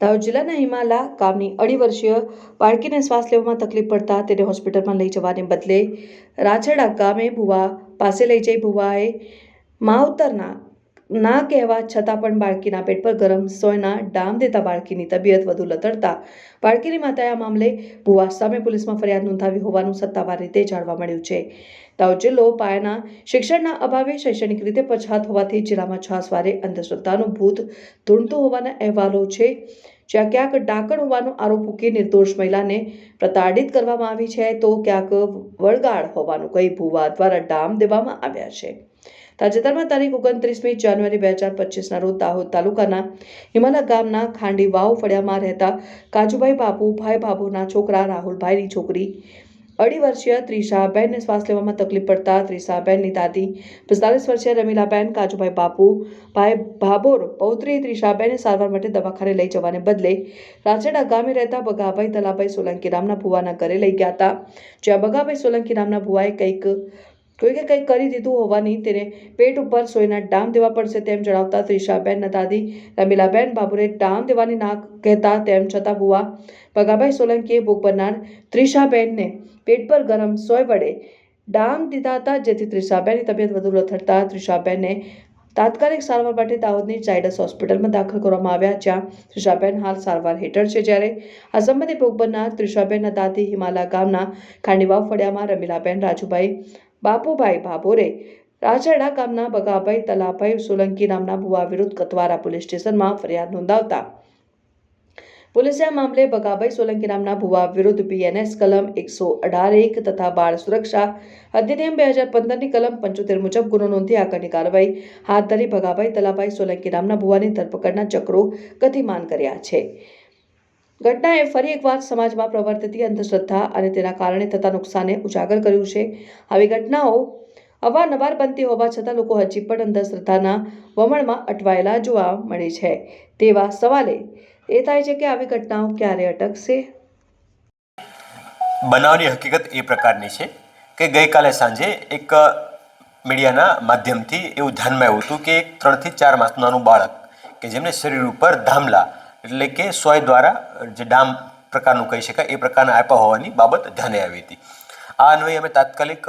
દાહોદ જિલ્લાના હિમાલા ગામની અઢી વર્ષીય બાળકીને શ્વાસ લેવામાં તકલીફ પડતા તેને હોસ્પિટલમાં લઈ જવાને બદલે રાછડા ગામે ભુવા પાસે લઈ જઈ ભુવાએ માવતરના ના કહેવા છતાં પણ બાળકીના પેટ પર ગરમ સોયના ડામ દેતા બાળકીની તબિયત વધુ લથડતા બાળકીની માતાએ આ મામલે ભુવા સામે પોલીસમાં ફરિયાદ નોંધાવી હોવાનું સત્તાવાર રીતે જાણવા મળ્યું છે. દાહોદ જિલ્લો પાયાના શિક્ષણના અભાવે શૈક્ષણિક રીતે પછાત હોવાથી જિલ્લામાં છાસવારે અંધશ્રદ્ધાનું ભૂત ધૂણતું હોવાના અહેવાલો છે. જ્યાં ક્યાંક ડાકણ હોવાનો આરોપ મૂકી નિર્દોષ મહિલાને પ્રતાડિત કરવામાં આવી છે તો ક્યાંક વળગાડ હોવાનું કહી ભુવા દ્વારા ડામ દેવામાં આવ્યા છે. તાજેતરમાં તારીખ ઓગણત્રીસમી જાન્યુઆરી બે હજાર પચીસના રોજ દાહોદ તાલુકાના હિમાલા ગામના ખાંડી વાવ ફળિયામાં રહેતા કાજુભાઈ બાપુ, ભાઈ બાબુના છોકરા રાહુલભાઈની છોકરી અઢી વર્ષીય ત્રિષાબેનને શ્વાસ લેવામાં તકલીફ પડતા ત્રિષાબેનની દાદી પિસ્તાલીસ વર્ષીય રમીલાબેન, કાજુભાઈ બાપુ, ભાઈ ભાભોર, પૌત્રી ત્રિષાબેનને સારવાર માટે દવાખાને લઈ જવાને બદલે રાજેડા ગામે રહેતા બગાભાઈ, તલાભાઈ સોલંકી નામના ભુવાના ઘરે લઈ ગયા હતા. જ્યાં બગાભાઈ સોલંકી નામના ભુવાએ કંઈક કોઈકે કંઈક કરી દીધું હોવાની તેને પેટ ઉપર સોયના ડામ દેવા પડશે તેમ જણાવતા ત્રિષાબેનના દાદી રમીલાબેન બાબુરે ડામ દેવાની ના કહેતા તેમ છતાં ભુવા ભગાભાઈ સોલંકીએ ભોગ બનનાર ત્રિષાબેનને પેટ પર ગરમ સોય વડે ડામ દીધા હતા, જેથી ત્રિષાબેનની તબિયત વધુ લથડતા ત્રિષાબેનને તાત્કાલિક સારવાર માટે દાહોદની ચાઇડસ હોસ્પિટલમાં દાખલ કરવામાં આવ્યા, જ્યાં ત્રિષાબેન હાલ સારવાર હેઠળ છે. જ્યારે આ સંબંધે ભોગ બનનાર ત્રિષાબેનના દાદી હિમાલા ગામના ખાંડીવાવ ફળિયામાં રમીલાબેન રાજુભાઈ બાપુભાઈ ભાભોરે રાજડા ગામના બગાભાઈ, તલાભાઈ, સોલંકી નામના ભુવા વિરુદ્ધ કતવારા પોલીસ સ્ટેશનમાં ફરિયાદ નોંધાવતા. પોલીસે આ મામલે બગાભાઈ, સોલંકી નામના ભુવા વિરુદ્ધ બીએનએસ કલમ એકસો અઢાર એક તથા બાળ સુરક્ષા અધિનિયમ બે હજાર પંદરની કલમ પંચોતેર મુજબ ગુનો નોંધી આગળની કાર્યવાહી હાથ ધરી ભગાભાઈ તલાભાઈ, સોલંકી નામના ભુવાની ધરપકડના ચક્રો ગતિમાન કર્યા છે. ઘટનાએ ફરી એકવાર સમાજમાં પ્રવર્તતી અંધશ્રદ્ધા અને તેના કારણે થતા નુકસાને ઉજાગર કર્યું છે. આવી ઘટનાઓ અવારનવાર બનતી હોવા છતાં લોકો હજી પણ અંધશ્રદ્ધાના વમણમાં અટવાયેલા જોવા મળે છે. તેવા સવાલે એ થાય છે કે આવી ઘટનાઓ ક્યારે અટકશે? બનાવની હકીકત એ પ્રકારની છે કે ગઈકાલે સાંજે એક મીડિયાના માધ્યમથી એવું ધ્યાનમાં આવ્યું હતું કે એક ત્રણથી ચાર માસનું નાનું બાળક કે જેમને શરીર ઉપર ધામલા એટલે કે સોય દ્વારા જે ડામ પ્રકારનું કહી શકાય, એ પ્રકારના આપ્યા હોવાની બાબત ધ્યાને આવી હતી. આ અન્વયે અમે તાત્કાલિક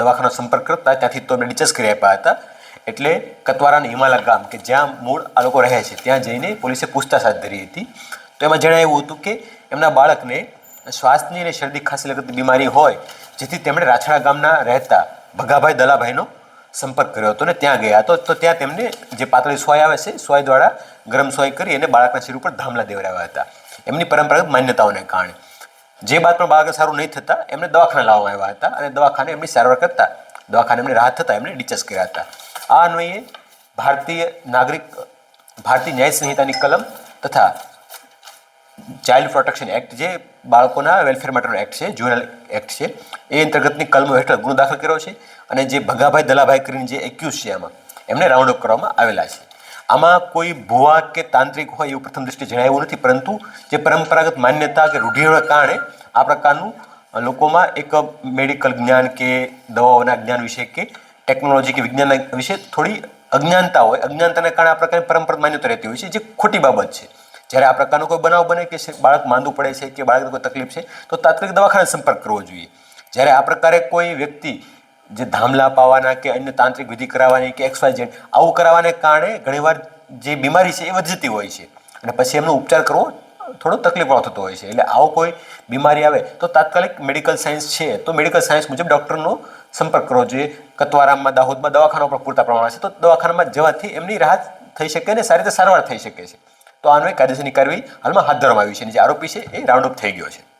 દવાખાનો સંપર્ક કરતા, ત્યાંથી તો અમે ડિચસ કરી આપ્યા હતા. એટલે કતવારાના હિમાલય ગામ, કે જ્યાં મૂળ આ લોકો રહે છે, ત્યાં જઈને પોલીસે પૂછતાછ હાથ ધરી હતી. તો એમાં જણાવ્યું હતું કે, એમના બાળકને શ્વાસની અને શરદી ખાંસી લગતી બીમારી હોય, જેથી તેમણે રાછડા ગામના રહેતા ભગાભાઈ દલાભાઈનો સંપર્ક કર્યો હતો ને ત્યાં ગયા. હતો તો ત્યાં તેમને જે પાતળી સોય આવે છે, સોય દ્વારા ગરમ સોય કરી અને બાળકના શરીર ઉપર ધામલા દેવડાવ્યા હતા. એમની પરંપરાગત માન્યતાઓને કારણે. જે બાદ પણ બાળકને સારું નહીં થતાં, એમને દવાખાને લાવવામાં આવ્યા હતા અને દવાખાને એમની સારવાર કરતા, દવાખાને એમને રાહત થતાં એમને ડિચસ કર્યા હતા. આ અન્વયે ભારતીય નાગરિક, ભારતીય ન્યાય સંહિતાની કલમ તથા ચાઇલ્ડ પ્રોટેક્શન એક્ટ જે બાળકોના વેલફેર માટેનો એક્ટ છે જુનલ એક્ટ છે, એ અંતર્ગતની કલમો હેઠળ ગુનો દાખલ કર્યો છે. અને જે ભગાભાઈ દલાભાઈ કરીને જે એક્યુઝ છે આમાં, એમને રાઉન્ડ અપ કરવામાં આવેલા છે. આમાં કોઈ ભુવા કે તાંત્રિક હોય એવું પ્રથમ દૃષ્ટિએ જણાવ્યું નથી, પરંતુ જે પરંપરાગત માન્યતા કે રૂઢિઓના કારણે આ પ્રકારનું લોકોમાં એક મેડિકલ જ્ઞાન કે દવાઓના જ્ઞાન વિશે કે ટેકનોલોજી કે વિજ્ઞાન વિશે થોડી અજ્ઞાનતા હોય. અજ્ઞાનતાને કારણે આ પ્રકારની પરંપરા માન્યતા રહેતી હોય છે, જે ખોટી બાબત છે. જ્યારે આ પ્રકારનો કોઈ બનાવ બને કે બાળક માંદું પડે છે કે બાળકને કોઈ તકલીફ છે, તો તાત્કાલિક દવાખાને સંપર્ક કરવો જોઈએ. જ્યારે આ પ્રકારે કોઈ વ્યક્તિ જે ધામલા પાવાના કે અન્ય તાંત્રિક વિધિ કરાવવાની કે એક્સવાય ઝેડ આવું કરાવવાને કારણે ઘણીવાર જે બીમારી છે એ વધતી હોય છે. અને પછી એમનો ઉપચાર કરવો થોડો તકલીફવાળો થતો હોય છે. એટલે આવો કોઈ બીમારી આવે તો તાત્કાલિક મેડિકલ સાયન્સ છે તો મેડિકલ સાયન્સ મુજબ ડૉક્ટરનો સંપર્ક કરવો જોઈએ. કતવારામાં, દાહોદમાં દવાખાના પણ પૂરતા પ્રમાણમાં છે. તો દવાખાનામાં જવાથી એમની રાહત થઈ શકે અને સારી રીતે સારવાર થઈ શકે છે. તો આનો એક કાયદેસરની કરવી હાલમાં હાથ ધરવામાં આવી છે અને જે આરોપી છે એ રાઉન્ડ થઈ ગયો છે.